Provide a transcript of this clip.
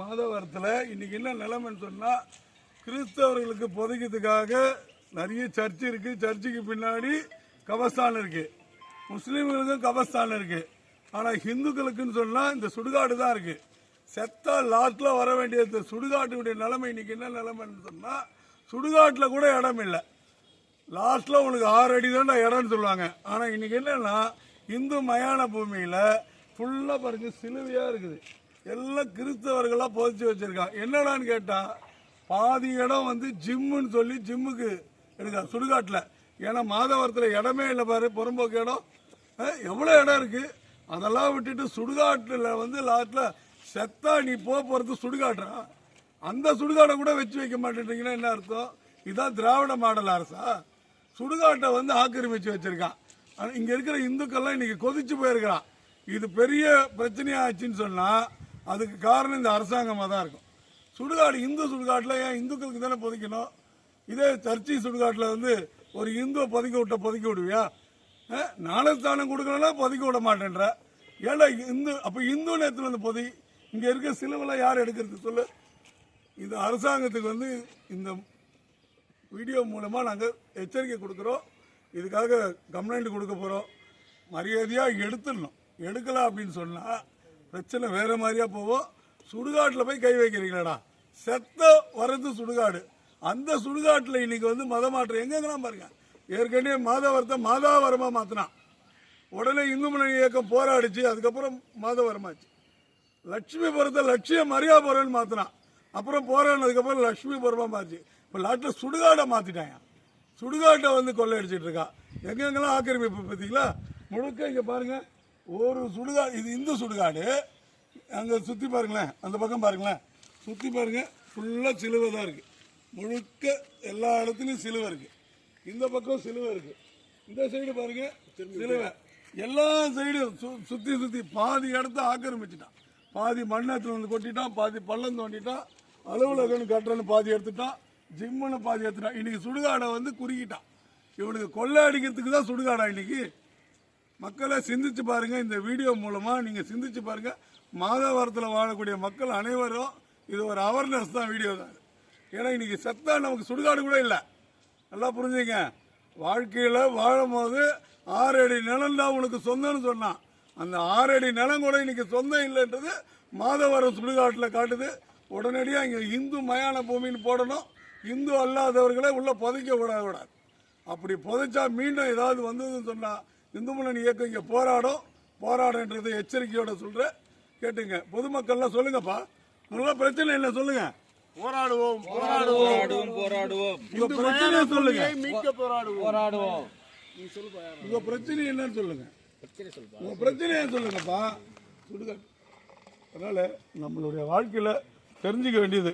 மாதவரத்தில் இன்னைக்கு என்ன நிலைமைன்னு சொன்னால் கிறிஸ்தவர்களுக்கு புதைக்கிறதுக்காக நிறைய சர்ச்சு இருக்குது சர்ச்சுக்கு பின்னாடி கபஸ்தான் இருக்குது முஸ்லீம்களுக்கும் கபஸ்தான் இருக்குது ஆனால் ஹிந்துக்களுக்குன்னு சொன்னால் இந்த சுடுகாடு தான் இருக்குது செத்தா லாஸ்ட்டில் வர வேண்டிய இந்த சுடுகாட்டுடைய நிலைமை இன்னைக்கு என்ன நிலைமைன்னு சொன்னால் சுடுகாட்டில் கூட இடம் இல்லை. லாஸ்ட்டில் உனக்கு ஆறு அடி தான்டா இடம்னு சொல்லுவாங்க. ஆனால் இன்னைக்கு என்னென்னா இந்து மயான பூமியில் ஃபுல்லாக பாருங்கள் சிலுவையாக இருக்குது. எல்லாம் கிறிஸ்தவர்களா புதைச்சு வச்சிருக்கான் என்னடான்னு கேட்டா பாதி இடம் வந்து ஜிம்முன்னு சொல்லி ஜிம்முக்கு எடுக்க சுடுகாட்டில். ஏன்னா மாதவரத்தில் இடமே இல்லை பாரு புறம்போக்கு இடம். எவ்வளோ இடம் இருக்கு? அதெல்லாம் விட்டுட்டு சுடுகாட்டில் வந்து லாஸ்ட்டில் செத்தா நீ போக போகிறது சுடுகாட்டுறா அந்த சுடுகாடை கூட வச்சு வைக்க மாட்டேன்றீங்கன்னா என்ன அர்த்தம்? இதுதான் திராவிட மாடல் அரசா? சுடுகாட்டை வந்து ஆக்கிரமிச்சு வச்சிருக்கான் இங்கே இருக்கிற இந்துக்கள்லாம் இன்னைக்கு கொதிச்சு போயிருக்கிறான் இது பெரிய பிரச்சனையாச்சுன்னு ஆச்சுன்னு அதுக்கு காரணம் இந்த அரசாங்கமாக தான் இருக்கும். சுடுகாடு இந்து சுடுகாட்டில் ஏன் இந்துக்களுக்கு தானே புதைக்கணும்? இதே சர்ச்சை சுடுகாட்டில் வந்து ஒரு இந்துவை புதைக்க விட்ட புதைக்க விடுவியா? அஹ், ஞானஸ்தானம் கொடுக்கணும்னா புதைக்க விட மாட்டேன்ற. ஏன்னா இந்து அப்போ இந்து நேரத்தில் வந்து பொதி இங்கே இருக்க சிலுவெல்லாம் யார் எடுக்கிறது சொல்லு? இந்த அரசாங்கத்துக்கு வந்து இந்த வீடியோ மூலமாக நாங்கள் எச்சரிக்கை கொடுக்குறோம். இதுக்காக கம்ப்ளைண்ட் கொடுக்க போகிறோம் மரியாதையாக எடுத்துடணும். எடுக்கலாம் அப்படின்னு சொன்னால் பிரச்சனை வேற மாதிரியா போவோம் சுடுகாட்டில் போய் கை வைக்கிறீங்களடா. செத்த வரது சுடுகாடு. அந்த சுடுகாட்டில் இன்னைக்கு வந்து மத மாற்றம். எங்கெங்கெல்லாம் பாருங்க. ஏற்கனவே மாதவரத்தை மாதாவரமாக மாற்றினான் உடனே இந்து முன்னணி இயக்கம் போராடிச்சு அதுக்கப்புறம் மாதவரமாச்சு. லட்சுமிபுரத்தை லட்சிய மரியாபுரம்னு மாத்தினான். அப்புறம் போராடினதுக்கப்புறம் லட்சுமிபுரமா மாறிச்சு. இப்போ நாட்டில் சுடுகாடை மாத்திட்டாங்க. சுடுகாட்டை வந்து கொள்ளையடிச்சிட்டு இருக்கா. எங்கெங்கெல்லாம் ஆக்கிரமிப்பு பார்த்தீங்களா முழுக்க இங்கே பாருங்கள் ஒரு சுடுகாடு இது இந்து சுடுகாடு. அங்கே சுற்றி பாருங்களேன் அந்த பக்கம் பாருங்களேன். சுற்றி பாருங்கள் ஃபுல்லாக சிலுவை தான் இருக்குது முழுக்க எல்லா இடத்துலையும் சிலுவை இருக்குது இந்த பக்கம் சிலுவை இருக்குது இந்த சைடு பாருங்கள் சிலுவை. எல்லா சைடும் சு- சுற்றி சுற்றி பாதி இடத்த ஆக்கிரமிச்சிட்டான். பாதி மண்ணத்தில் வந்து கொட்டிட்டான் பாதி பள்ளம் தோண்டிட்டான் அலுவலகம்னு கட்டுறன்னு பாதி எடுத்துட்டான் ஜிம்முன்னு பாதி எடுத்துட்டான். இன்றைக்கி சுடுகாடை வந்து குறுக்கிட்டான். இவனுக்கு கொள்ளை அடிக்கிறதுக்கு தான் சுடுகாடா இன்றைக்கி மக்களை சிந்திச்சு பாருங்க. இந்த வீடியோ மூலமா நீங்க சிந்திச்சு பாருங்க. மாதவரத்தில் வாழக்கூடிய மக்கள் அனைவரும் இது ஒரு அவேர்னஸ் தான் வீடியோ தான். ஏன்னா இன்னைக்கு செத்தா நமக்கு சுடுகாடு கூட இல்லை. நல்லா புரிஞ்சுங்க. வாழ்க்கையில் வாழும் போது ஆறு அடி நிலம் தான் உனக்கு சொந்தம்னு சொன்னான். அந்த ஆறு அடி நிலம் கூட இன்னைக்கு சொந்தம் இல்லைன்றது மாதவரம் சுடுகாட்டில் காட்டுது. உடனடியாக இங்கே இந்து மயான பூமின்னு போடணும். இந்து அல்லாதவர்களை உள்ள புதைக்க விட கூடாது. அப்படி புதைச்சா மீண்டும் ஏதாவது வந்ததுன்னு சொன்னால் இந்து முன்னணி இயக்கம் இங்க போராடும். போராடுன்றதை எச்சரிக்கையோட சொல்றேன் கேட்டுங்க. பொதுமக்கள்லாம் சொல்லுங்கப்பா. உங்கள பிரச்சனை என்ன சொல்லுங்க. போராடுவோம் போராடுவோம் போராடுவோம். போராடுவோம் உங்க பிரச்சனையை சொல்லுங்க. மீட்க போராடுவோம். போராடுவோம். உங்க பிரச்சனை என்னன்னு சொல்லுங்க. உங்க பிரச்சனையை சொல்லுங்கப்பா? சுடுகாடு அதனால நம்மளுடைய வாழ்க்கையில தெரிஞ்சுக்க வேண்டியது.